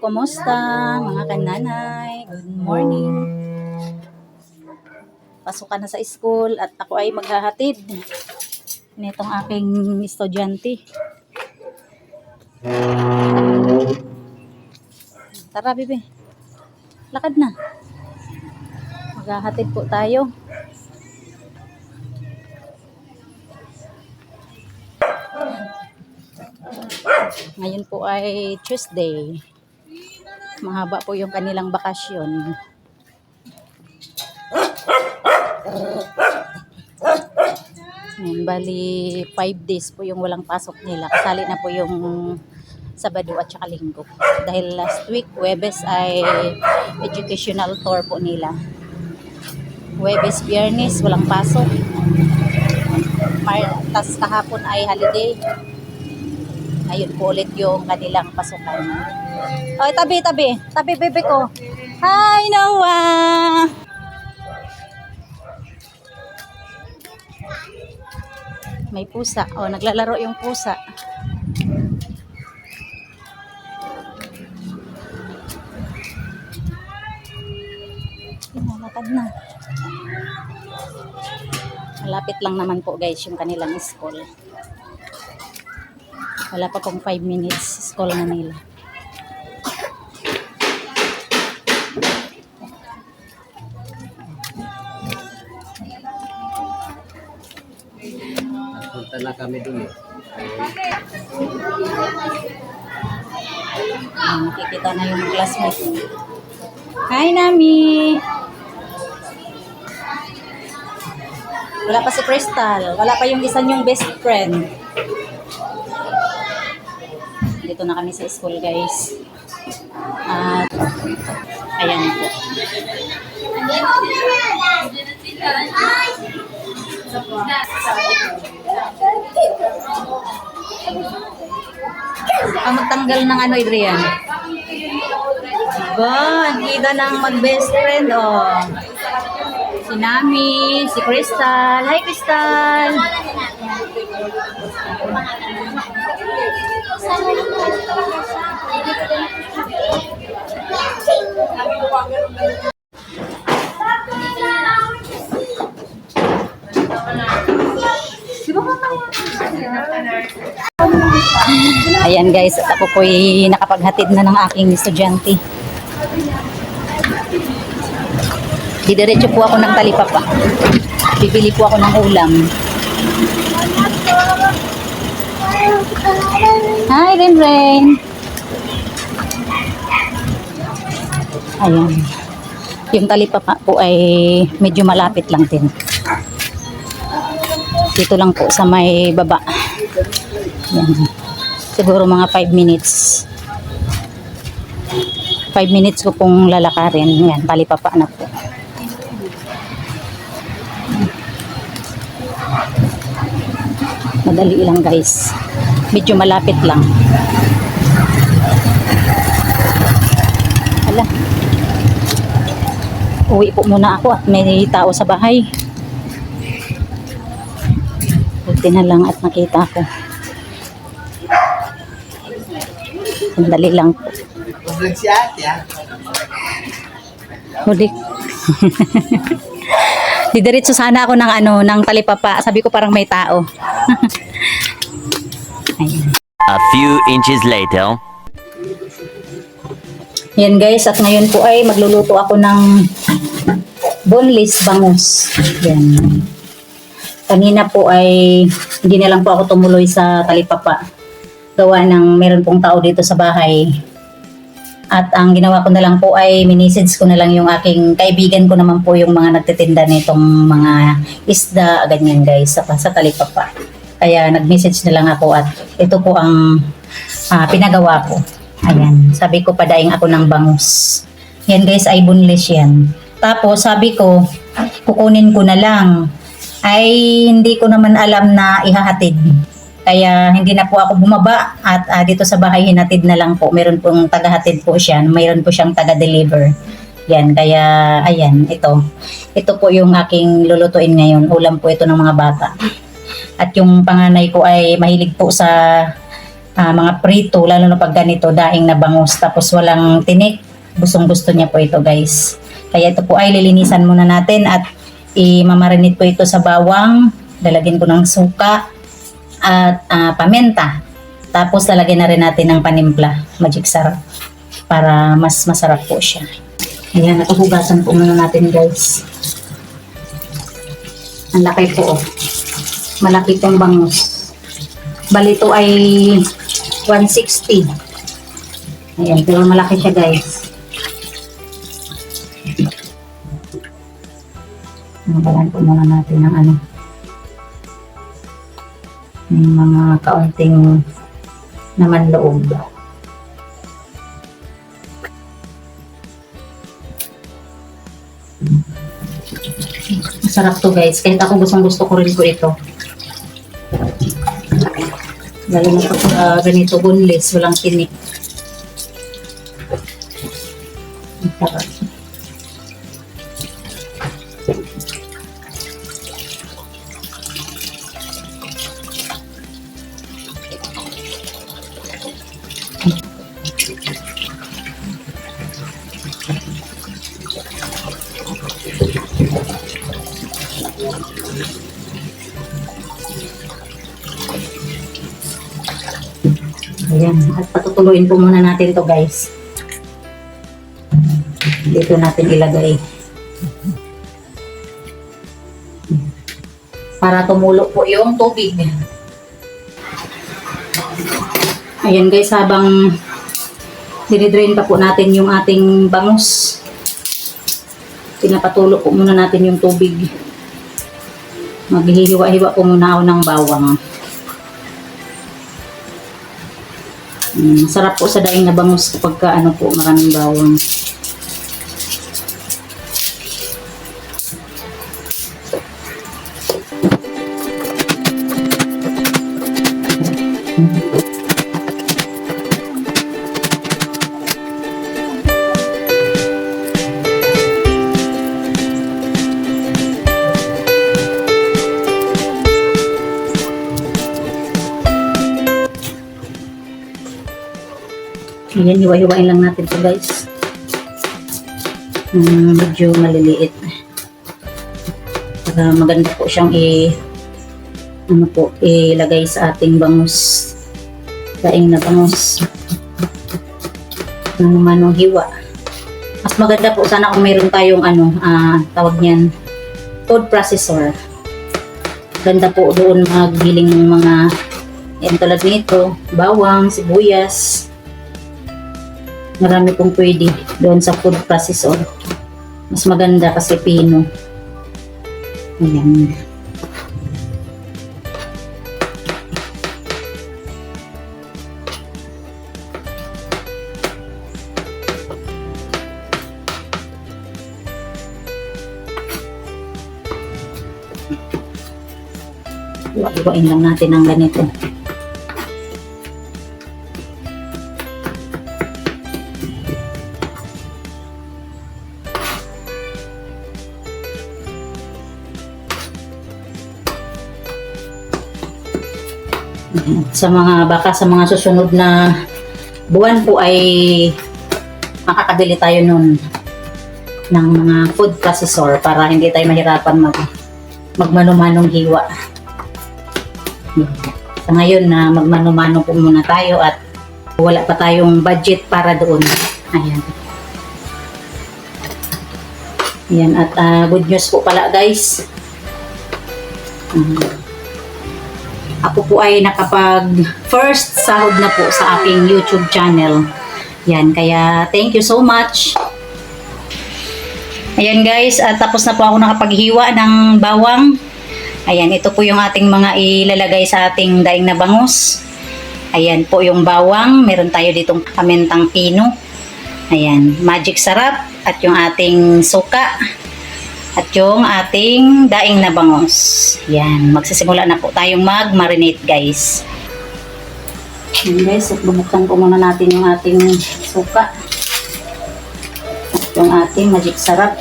kumusta mga kananay? Good morning. Pasok ka na sa school at ako ay maghahatid nitong aking estudyante. Tara, bebe. Lakad na. Maghahatid po tayo. Ngayon po ay Tuesday. Mahaba po yung kanilang bakasyon. Ayan, bali 5 days po yung walang pasok nila. Kasali na po yung Sabado at saka Linggo. Dahil last week, Webes ay educational tour po nila. Webes, Biyernes, walang pasok. Tas kahapon ay holiday. Ngayon po ulit yung kanilang pasukan. Oy, tabi, tabi. Tabi, bebe ko. Hi, Noah! May pusa. Oh, naglalaro yung pusa. Lumalakad na. Malapit lang naman po guys yung kanilang school. Wala pa pong 5 minutes school na nila. Na kami dun eh. Ayan, nakikita na yung classmate. Hi, Nami! Wala pa si Crystal. Wala pa yung isa niyong best friend. Dito na kami sa school, guys. At, ayan po. Ah, magtanggal ng ano, Adrian? Ang kita ng mag-best friend, oh. Si Nami, si Crystal. Hi, Crystal! Ayan guys, at ako po'y nakapaghatid na ng aking estudyante. Didiretso po ako ng talipapa. Bibili po ako ng ulam. Hi, Ren Ren. Ayan. Yung talipapa po ay medyo malapit lang din. Dito lang po sa may baba. Ayan. Siguro mga 5 minutes. 5 minutes ko pong lalakarin. Yan, talipapa na po. Madali lang guys. Medyo malapit lang. Hala. Uwi po muna ako at may tao sa bahay. Buti na lang at nakita ko. Sandali lang po. Vlog si ate ah. Huli. Didiretso sana ako ng ano, ng talipapa. Sabi ko parang may tao. A few inches later. Yan guys, at ngayon po ay magluluto ako ng boneless bangus. Yan. Kanina po ay hindi na lang po ako tumuloy sa talipapa. Gawa ng meron pong tao dito sa bahay. At ang ginawa ko na lang po ay minisage ko na lang yung aking kaibigan ko naman po yung mga nagtitinda nitong mga isda, ganyan guys, sa, sa talipapa. Kaya nag-message na lang ako at ito po ang ah, pinagawa ko. Ayan, sabi ko padaing ako ng bangus. Yan guys, ay boneless yan. Tapos sabi ko, kukunin ko na lang. Ay hindi ko naman alam na ihahatid. Kaya hindi na po ako bumaba at ah, dito sa bahay hinatid na lang po. Meron pong tagahatid po siya. Mayroon po siyang taga-deliver. Yan, kaya ayan, ito. Ito po yung aking lulutuin ngayon. Ulam po ito ng mga bata. At yung panganay ko ay mahilig po sa ah, mga prito, lalo na pag ganito, daing na bangus, tapos walang tinik. Gustong gusto niya po ito guys. Kaya ito po ay lilinisan muna natin at imamarinate po ito sa bawang. Lalagyan ko ng suka at ah, paminta. Tapos lalagyan na rin natin ng panimpla, magic sarap, para mas masarap po siya. Ayan, nakahugasan po muna natin guys. Ang laki po oh. Malaki pong bangus. Bali ito ay 160. Ayan, pero malaki siya guys. Nagalan po muna natin ng ano. Yung mga kaunting naman loob. Masarap to guys. Kahit ako gustong gusto ko rin po ito. Lalo na pag uh, ganito boneless, walang tinik. Ayan. At patutuloyin po muna natin to guys. Dito natin ilagay. Para tumulo po yung tubig. Ayan guys, habang dinidrain pa po natin yung ating bangus. Pinapatulo po muna natin yung tubig. Maghihiwa-hiwa po muna ako ng bawang. Mm, sarap po sa daing na bangus kapag ka, ano po, maraming bawang. Ayan, hiwa-hiwain lang natin to guys. Mm, medyo maliliit. Para maganda po siyang i ano po, ilagay sa ating bangus. Daing na bangus. Ano manong hiwa. Mas maganda po sana kung mayroon tayong ano, ah, tawag niyan, food processor. Ganda po doon maghiling ng mga yan tulad nito, bawang, sibuyas, marami pong pwede doon sa food processor. Mas maganda kasi pino. Ayan. Iwain lang natin ng ganito. Sa mga baka sa mga susunod na buwan po ay makakabili tayo nun ng mga food processor para hindi tayo mahirapan mag magmano-manong hiwa. Sa ngayon na magmano-mano po muna tayo at wala pa tayong budget para doon. Ayan. Ayan at ah, good news po pala guys. Mhm. Ako po ay nakapag first sahod na po sa aking YouTube channel. Yan, kaya thank you so much. Ayan guys, at tapos na po ako nakapaghiwa ng bawang. Ayan, ito po yung ating mga ilalagay sa ating daing na bangus. Ayan po yung bawang. Meron tayo ditong pamentang pino. Ayan, magic sarap. At yung ating suka. At yung ating daing na bangus. Yan, magsisimula na po tayong mag-marinate guys. Yan guys, at bubuksan po muna natin yung ating suka. At yung ating magic sarap.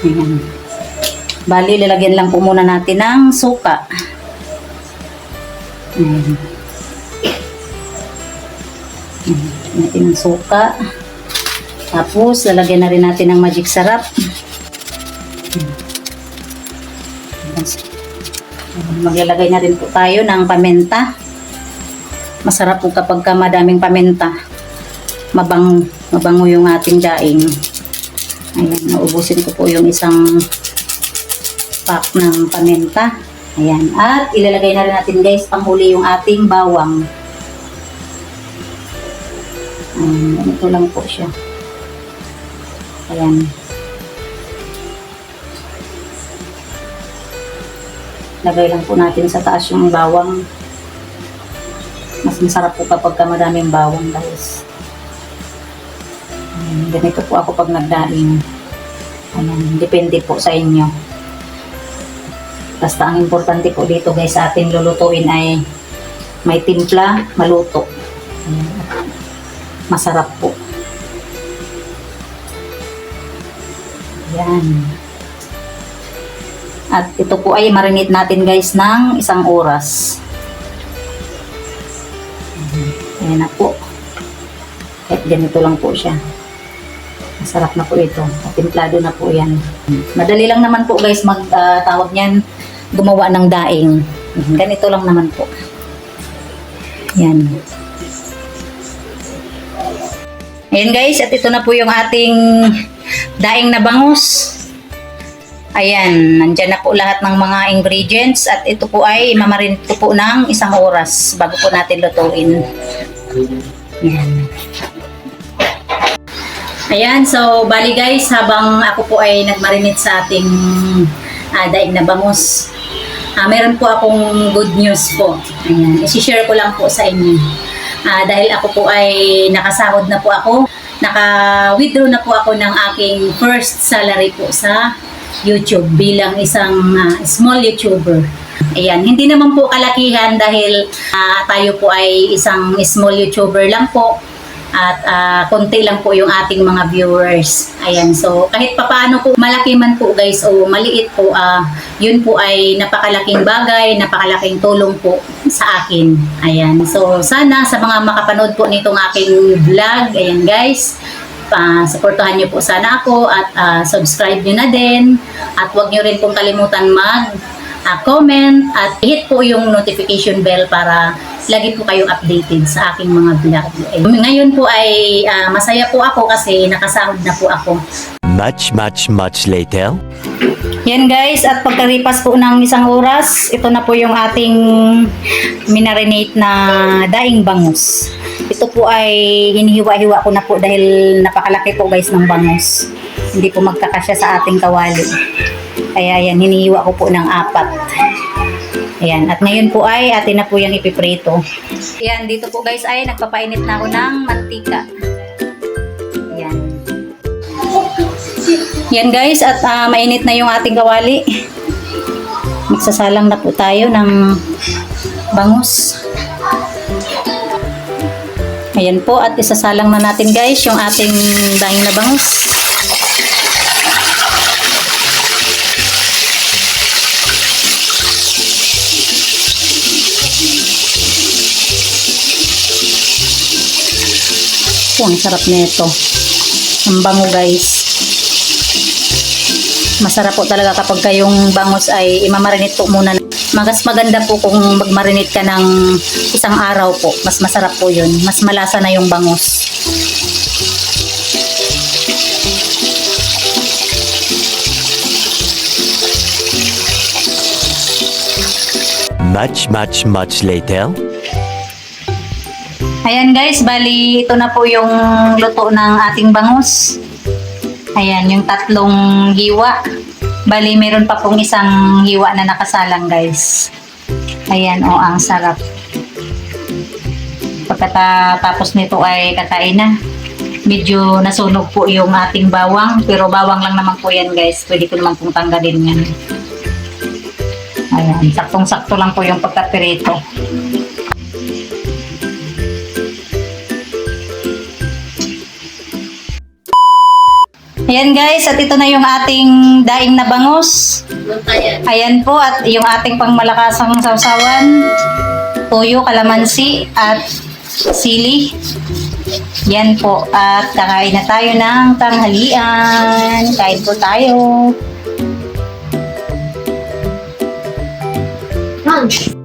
Yan. Bali, lalagyan lang po muna natin ng suka. Ayan. Ayan. Natin ang suka. Tapos, lalagyan na rin natin ng magic sarap. Maglalagay na rin po tayo ng paminta. Masarap po kapag ka madaming paminta. Mabang, mabango yung ating daing. Ayan, naubusin ko po yung isang pack ng paminta. Ayan. At ilalagay na rin natin guys panghuli yung ating bawang. Ayan. Ito lang po siya. Ayan. Lagay lang po natin sa taas yung bawang. Mas masarap po kapag ka maraming bawang guys. Ayan. Ganito po ako pag nagdaing. Ayan. Depende po sa inyo. Basta ang importante po dito guys sa ating lulutuin ay may timpla, maluto. Ayan. Masarap po. Yan. At ito po ay marinate natin guys ng isang oras. Ayan na po. Kahit ganito lang po siya. Masarap na po ito. At timplado na po yan. Madali lang naman po guys magtawag niyan gumawa ng daing. Ganito lang naman po. Yan. Ayan guys, at ito na po yung ating daing na bangus. Ayan, nandyan na po lahat ng mga ingredients at ito po ay mamarinate ko po ng isang oras bago po natin lutuin. Ayan. Ayan, so bali guys, habang ako po ay nagmarinate sa ating ah, daing na bangus, ah, meron po akong good news po. Ayan, isi-share ko lang po sa inyo. Ah, dahil ako po ay nakasahod na po ako, naka-withdraw na po ako ng aking first salary po sa YouTube bilang isang ah, small YouTuber. Ayan, hindi naman po kalakihan dahil ah, tayo po ay isang small YouTuber lang po at ah, konti lang po yung ating mga viewers. Ayan, so kahit papaano po malaki man po guys o maliit po, ah, yun po ay napakalaking bagay, napakalaking tulong po sa akin. Ayan, so sana sa mga makapanood po nitong aking vlog, ayan guys, pa supportahan niyo po sana ako at ah, subscribe niyo na din at huwag niyo rin pong kalimutan mag ah, comment at hit po yung notification bell para lagi po kayong updated sa aking mga vlog. Ngayon po ay ah, masaya po ako kasi nakasahod na po ako. Much, much, much later. Yan guys, at pagkaripas po ng isang oras, ito na po yung ating minarinate na daing bangus. Ito po ay hinihiwa-hiwa ko na po dahil napakalaki po guys ng bangus. Hindi po magkakasya sa ating kawali. Kaya yan, hinihiwa ko po ng apat. Ayan, at ngayon po ay atin na po yung ipiprito. Ayan, dito po guys ay nagpapainit na ako ng mantika. Ayan. Yan guys, at ah, mainit na yung ating kawali. Magsasalang na po tayo ng bangus. Ayan po, at isasalang na natin guys yung ating daing na bangus. Oh, ang sarap nito. Ang bango guys. Masarap po talaga kapag kayong bangus ay imamarinate po muna. Magas maganda po kung magmarinate ka ng isang araw po. Mas masarap po yun. Mas malasa na yung bangus. Much, much, much later. Ayan guys, bali ito na po yung luto ng ating bangus. Ayan, yung tatlong hiwa. Bali, meron pa pong isang hiwa na nakasalang guys. Ayan, o, ang sarap. Pagkatapos nito ay kakain na. Medyo nasunog po yung ating bawang, pero bawang lang naman po yan guys. Pwede ko naman pong tanggalin yan. Ayan, saktong-sakto lang po yung pagkapirito. Ayan guys, at ito na yung ating daing na bangus. Ayan po, at yung ating pangmalakasang sausawan, toyo, kalamansi, at sili. Yan po, at kakain na tayo ng tanghalian. Kain po tayo. Lunch.